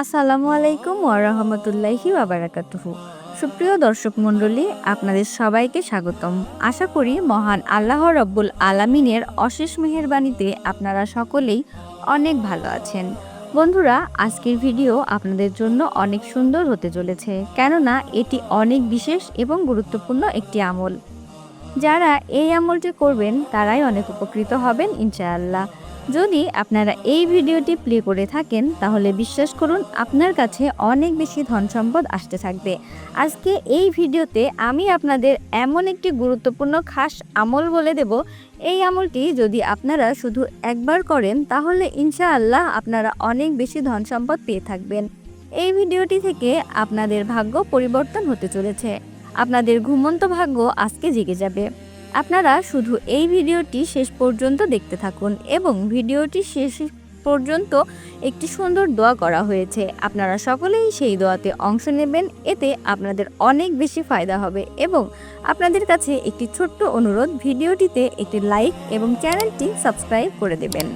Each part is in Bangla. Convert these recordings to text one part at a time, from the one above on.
আসসালামু আলাইকুম ওয়ারহমতুল্লাহি ওয়াবারাকাতুহু। সুপ্রিয় দর্শক মণ্ডলী, আপনাদের সবাইকে স্বাগতম। আশা করি মহান আল্লাহ রব্বুল আলামিনের অশেষ মেহেরবানিতে আপনারা সকলেই অনেক ভালো আছেন। বন্ধুরা, আজকের ভিডিও আপনাদের জন্য অনেক সুন্দর হতে চলেছে, কেননা এটি অনেক বিশেষ এবং গুরুত্বপূর্ণ একটি আমল। যারা এই আমলটি করবেন, তারাই অনেক উপকৃত হবেন, ইনশাআল্লাহ। যদি আপনারা এই ভিডিওটি প্লে করে থাকেন, তাহলে বিশ্বাস করুন আপনার কাছে অনেক বেশি ধন সম্পদ আসতে থাকবে। আজকে এই ভিডিওতে আমি আপনাদের এমন একটি গুরুত্বপূর্ণ খাস আমল বলে দেব। এই আমলটি যদি আপনারা শুধু একবার করেন, তাহলে ইনশাআল্লাহ আপনারা অনেক বেশি ধন সম্পদ পেয়ে থাকবেন। এই ভিডিওটি থেকে আপনাদের ভাগ্য পরিবর্তন হতে চলেছে। আপনাদের ঘুমন্ত ভাগ্য আজকে জেগে যাবে। আপনারা শুধু এই ভিডিওটি শেষ পর্যন্ত দেখতে থাকুন এবং ভিডিওটি শেষ পর্যন্ত একটি সুন্দর দোয়া করা হয়েছে। আপনারা সকলেই সেই দোয়াতে অংশ নেবেন, এতে আপনাদের অনেক বেশি ফায়দা হবে এবং আপনাদের কাছে একটি ছোট্ট অনুরোধ, ভিডিওটিতে একটি লাইক এবং চ্যানেলটি সাবস্ক্রাইব করে দেবেন।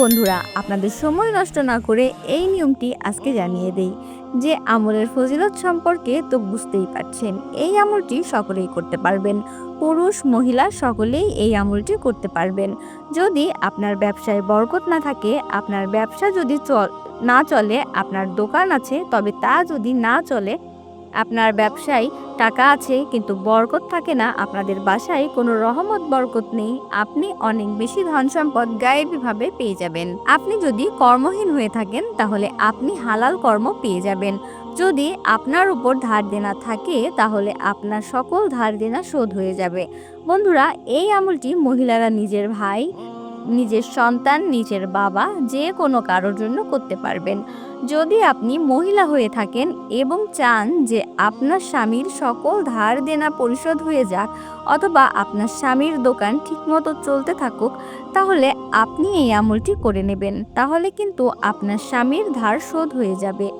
বন্ধুরা, আপনাদের সময় নষ্ট না করে এই নিয়মটি আজকে জানিয়ে দেই যে আমলের ফজিলত সম্পর্কে তো বুঝতেই পারছেন, এই আমলটি সকলেই করতে পারবেন। পুরুষ, মহিলা সকলেই এই আমলটি করতে পারবেন। যদি আপনার ব্যবসায় বরকত না থাকে, আপনার ব্যবসা যদি চল, না চলে, আপনার দোকান আছে, তবে তা যদি না চলে আপনার ব্যবসায় টাকা আছে, কিন্তু বরকত থাকে না, আপনাদের বাসায় কোনো রহমত, বরকত নেই, আপনি অনেক বেশি ধন সম্পদ গায়েবীভাবে পেয়ে যাবেন। আপনি যদি কর্মহীন হয়ে থাকেন, তাহলে আপনি হালাল কর্ম পেয়ে যাবেন। যদি আপনার উপর ধার দেনা থাকে, তাহলে আপনার সকল ধার দেনা শোধ হয়ে যাবে। বন্ধুরা, এই আমলটি মহিলারা নিজের ভাই নিজের সন্তান, নিজের বাবা যে কোনো কারোর জন্য করতে পারবেন। যদি আপনি মহিলা হয়ে থাকেন এবং চান যে আপনার স্বামীর সকল ধার দেনা পরিশোধ হয়ে যাক অথবা আপনার স্বামীর দোকান ঠিকমতো চলতে থাকুক, তাহলে আপনি এই আমলটি করে নেবেন। তাহলে কিন্তু আপনার স্বামীর ধার শোধ হয়ে যাবে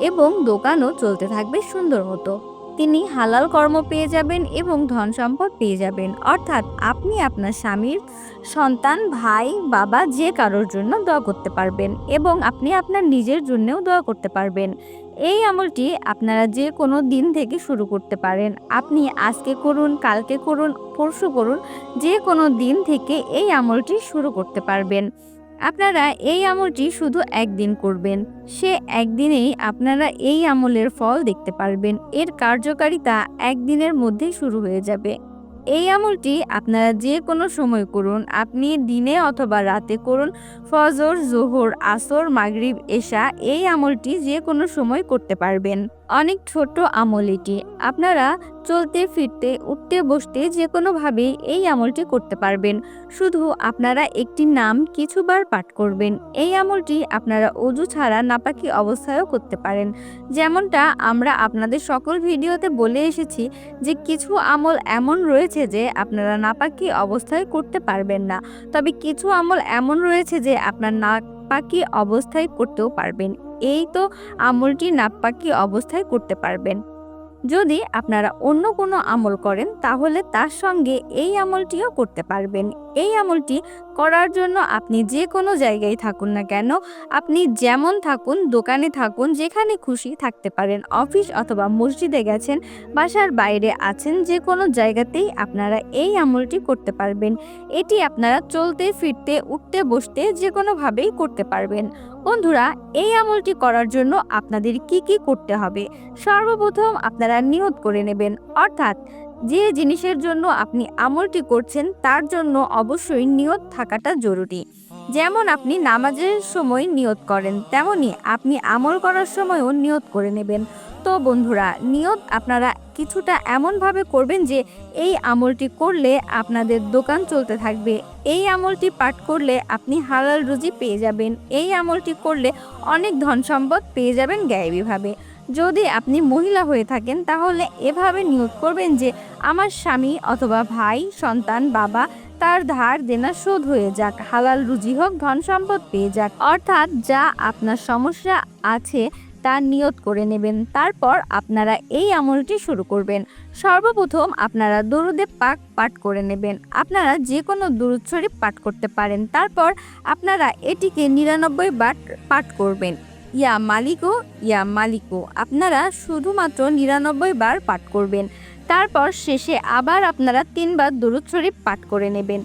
এবং দোকানও চলতে থাকবে সুন্দর মতো। তিনি হালাল কর্ম পেয়ে যাবেন এবং ধন সম্পদ পেয়ে যাবেন। অর্থাৎ আপনি আপনার স্বামীর সন্তান, ভাই, বাবা যে কারোর জন্য দোয়া করতে পারবেন এবং আপনি আপনার নিজের জন্যও দোয়া করতে পারবেন। এই আমলটি আপনারা যে কোনো দিন থেকে শুরু করতে পারেন। আপনি আজকে করুন, কালকে করুন, পরশু করুন, যে কোনো দিন থেকে এই আমলটি শুরু করতে পারবেন। আপনারা এই আমলটি শুধু একদিন করবেন। সে একদিনেই আপনারা এই আমলের ফল দেখতে পারবেন। এর কার্যকারিতা একদিনের মধ্যেই শুরু হয়ে যাবে। এই আমলটি আপনারা যে কোনো সময় করুন। আপনি দিনে অথবা রাতে করুন। ফজর, জোহর, আসর, মাগরিব, এশা এই আমলটি যে কোনো সময় করতে পারবেন। অনেক ছোট আমল এটি। আপনারা চলতে, ফিরতে, উঠতে, বসতে যে কোনোভাবেই এই আমলটি করতে পারবেন। শুধু আপনারা একটি নাম কিছুবার পাঠ করবেন। এই আমলটি আপনারা অজু ছাড়া নাপাকি অবস্থায়ও করতে পারেন। যেমনটা আমরা আপনাদের সকল ভিডিওতে বলে এসেছি যে কিছু আমল এমন রয়েছে যে আপনারা নাপাকি অবস্থায় করতে পারবেন না। তবে কিছু আমল এমন রয়েছে যে আপনার নাপাকি অবস্থায় করতেও পারবেন। এই তো আমলটি নাপাকি অবস্থায় করতে পারবেন। যদি আপনারা অন্য কোনো আমল করেন, তাহলে তার সঙ্গে এই আমলটিও করতে পারবেন। এই আমলটি করার জন্য আপনি যে কোনো জায়গায় থাকুন না কেন, আপনি যেমন থাকুন, দোকানে থাকুন, যেখানে খুশি থাকতে পারেন। অফিস অথবা মসজিদে গেছেন, বাসার বাইরে আছেন, যে কোনো জায়গাতেই আপনারা এই আমলটি করতে পারবেন। এটি আপনারা চলতে, ফিরতে, উঠতে, বসতে যে কোনোভাবেই করতে পারবেন। বন্ধুরা, এই আমলটি করার জন্য আপনাদের কি কি করতে হবে? সর্বপ্রথম আপনারা নিয়ত করে নেবেন। অর্থাৎ যে জিনিসের জন্য আপনি আমলটি করছেন, তার জন্য অবশ্যই নিয়ত থাকাটা জরুরি। যেমন আপনি নামাজের সময় নিয়ত করেন, তেমনি আপনি আমল করার সময়ও নিয়ত করে নেবেন। তো বন্ধুরা, নিয়ত আপনারা কিছুটা এমনভাবে করবেন যে, এই আমলটি করলে আপনাদের দোকান চলতে থাকবে, এই আমলটি পাঠ করলে আপনি হালাল রুজি পেয়ে যাবেন, এই আমলটি করলে অনেক ধন সম্পদ পেয়ে যাবেন গায়েবীভাবে যদি আপনি মহিলা হয়ে থাকেন, তাহলে এভাবে নিয়োগ করবেন যে আমার স্বামী অথবা ভাই, সন্তান, বাবা, তার ধার দেনা শোধ হয়ে যাক, হালাল রুজি হোক, ধন সম্পদ পেয়ে যাক। অর্থাৎ যা আপনার সমস্যা আছে, তা নিয়ত করে নেবেন। তারপর আপনারা এই আমলটি শুরু করবেন। সর্বপ্রথম আপনারা দরুদে পাক পাঠ করে নেবেন। আপনারা যে কোনো দুরুদ শরীফ পাঠ করতে পারেন। তারপর আপনারা এটিকে নিরানব্বই বার পাঠ করবেন। ইয়া মালিকো ইয়া মালিকো। আপনারা শুধুমাত্র নিরানব্বই বার পাঠ করবেন। তারপর শেষে আবার আপনারা তিনবার দরুদ শরীফ পাঠ করে নেবেন।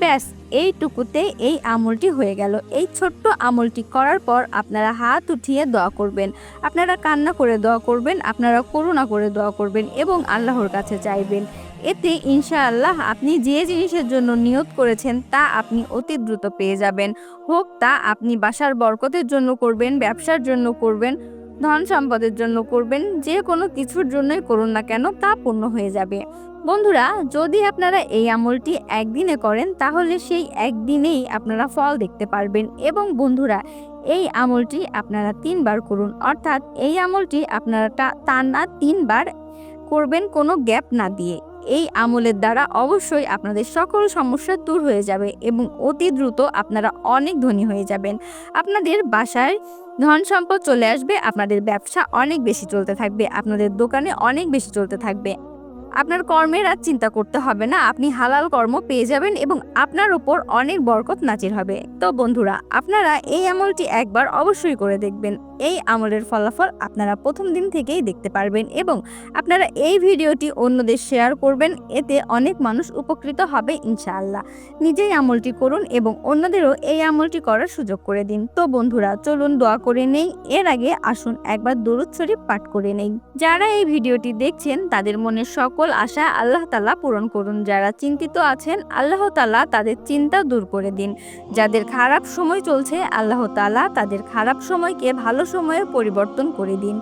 ব্যাস, এইটুকুতে এই আমলটি হয়ে গেল। এই ছোট্ট আমলটি করার পর আপনারা হাত উঠিয়ে দোয়া করবেন। আপনারা কান্না করে দোয়া করবেন, আপনারা করুণা করে দোয়া করবেন এবং আল্লাহর কাছে চাইবেন। এতে ইনশাআল্লাহ আপনি যে জিনিসের জন্য নিয়ত করেছেন তা আপনি অতি দ্রুত পেয়ে যাবেন। হোক তা আপনি বাসার বরকতের জন্য করবেন, ব্যবসার জন্য করবেন ধন সম্পদের জন্য করবেন, যে কোনো কিছুর জন্যই করুন না কেন, তা পূর্ণ হয়ে যাবে। বন্ধুরা, যদি আপনারা এই আমলটি একদিনে করেন, তাহলে সেই একদিনেই আপনারা ফল দেখতে পারবেন এবং বন্ধুরা, এই আমলটি আপনারা তিনবার করুন। অর্থাৎ, এই আমলটি আপনারা টানা তিনবার করবেন কোনো গ্যাপ না দিয়ে। এই আমলের দ্বারা অবশ্যই আপনাদের সকল সমস্যা দূর হয়ে যাবে এবং অতি দ্রুত আপনারা অনেক ধনী হয়ে যাবেন। আপনাদের বাসায় ধন সম্পদ চলে আসবে, আপনাদের ব্যবসা অনেক বেশি চলতে থাকবে, আপনাদের দোকানে অনেক বেশি চলতে থাকবে। আপনার কর্মের আর চিন্তা করতে হবে না, আপনি হালাল কর্ম পেয়ে যাবেন এবং আপনার উপর অনেক বরকত নাচির হবে। তো বন্ধুরা, আপনারা এই আমলটি একবার অবশ্যই করে দেখবেন। এই আমলের ফলাফল আপনারা প্রথম দিন থেকেই দেখতে পারবেন এবং আপনারা এই ভিডিওটি অন্যদের শেয়ার করবেন। এতে অনেক মানুষ উপকৃত হবে ইনশাআল্লাহ। নিজেই আমলটি করুন এবং অন্যদেরও এই আমলটি করার সুযোগ করে দিন। তো বন্ধুরা, চলুন দোয়া করে নেই। এর আগে আসুন একবার দরুদ শরীফ পাঠ করে নেই। যারা এই ভিডিওটি দেখছেন, তাদের মনের সকল আশা আল্লাহ তালা পূরণ করুন। যারা চিন্তিত আছেন, আল্লাহ তালা তাদের চিন্তা দূর করে দিন। যাদের খারাপ সময় চলছে, আল্লাহ তালা তাদের খারাপ সময়কে ভালো সময়ে পরিবর্তন করে দিন।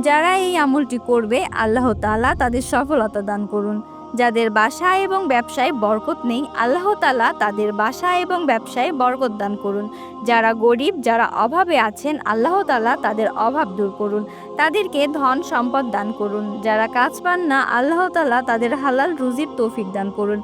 যারা এই আমলটি করবে, আল্লাহ তালা তাদের সফলতা দান করুন। যাদের বাসা এবং ব্যবসায় বরকত নেই, আল্লাহ তালা তাদের বাসা এবং ব্যবসায় বরকত দান করুন। যারা গরিব, যারা অভাবে আছেন, আল্লাহ তালা তাদের অভাব দূর করুন। তাদেরকে ধন সম্পদ দান করুন। যারা কাজ পান না, আল্লাহ তালা তাদের হালাল রুজির তৌফিক দান করুন।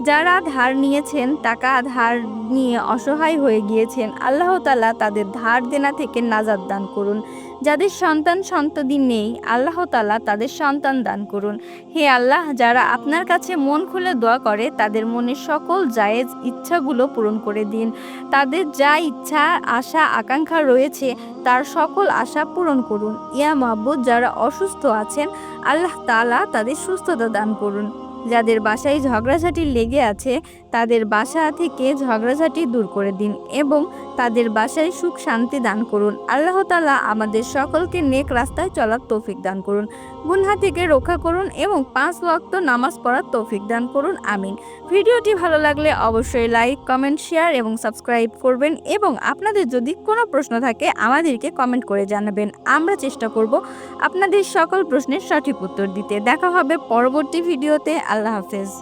যারা ধার নিয়েছেন, টাকা ধার নিয়ে অসহায় হয়ে গিয়েছেন, আল্লাহ তালা তাদের ধার দেনা থেকে নাজাদ দান করুন। যাদের সন্তান সন্ততি নেই, আল্লাহ তালা তাদের সন্তান দান করুন। হে আল্লাহ, যারা আপনার কাছে মন খুলে দোয়া করে, তাদের মনের সকল জায়েজ ইচ্ছাগুলো পূরণ করে দিন। তাদের যা ইচ্ছা, আশা, আকাঙ্ক্ষা রয়েছে, তার সকল আশা পূরণ করুন। ইয়া মাহবুদ যারা অসুস্থ আছেন, আল্লাহ তালা তাদের সুস্থতা দান করুন। যাদের বাসায় ঝগড়াঝাটি লেগে আছে, তাদের বাসা থেকে ঝগড়াঝাটি দূর করে দিন এবং তাদের বাসায় সুখ শান্তি দান করুন। আল্লাহ তালা আমাদের সকলকে নেক রাস্তায় চলার তৌফিক দান করুন। গুনহা থেকে রক্ষা করুন এবং পাঁচ ওয়াক্ত নামাজ পড়ার তৌফিক দান করুন। আমিন। ভিডিওটি ভালো লাগলে অবশ্যই লাইক, কমেন্ট, শেয়ার এবং সাবস্ক্রাইব করবেন এবং আপনাদের যদি কোনো প্রশ্ন থাকে আমাদেরকে কমেন্ট করে জানাবেন। আমরা চেষ্টা করব আপনাদের সকল প্রশ্নের সঠিক উত্তর দিতে। দেখা হবে পরবর্তী ভিডিওতে। আল্লাহ হাফেজ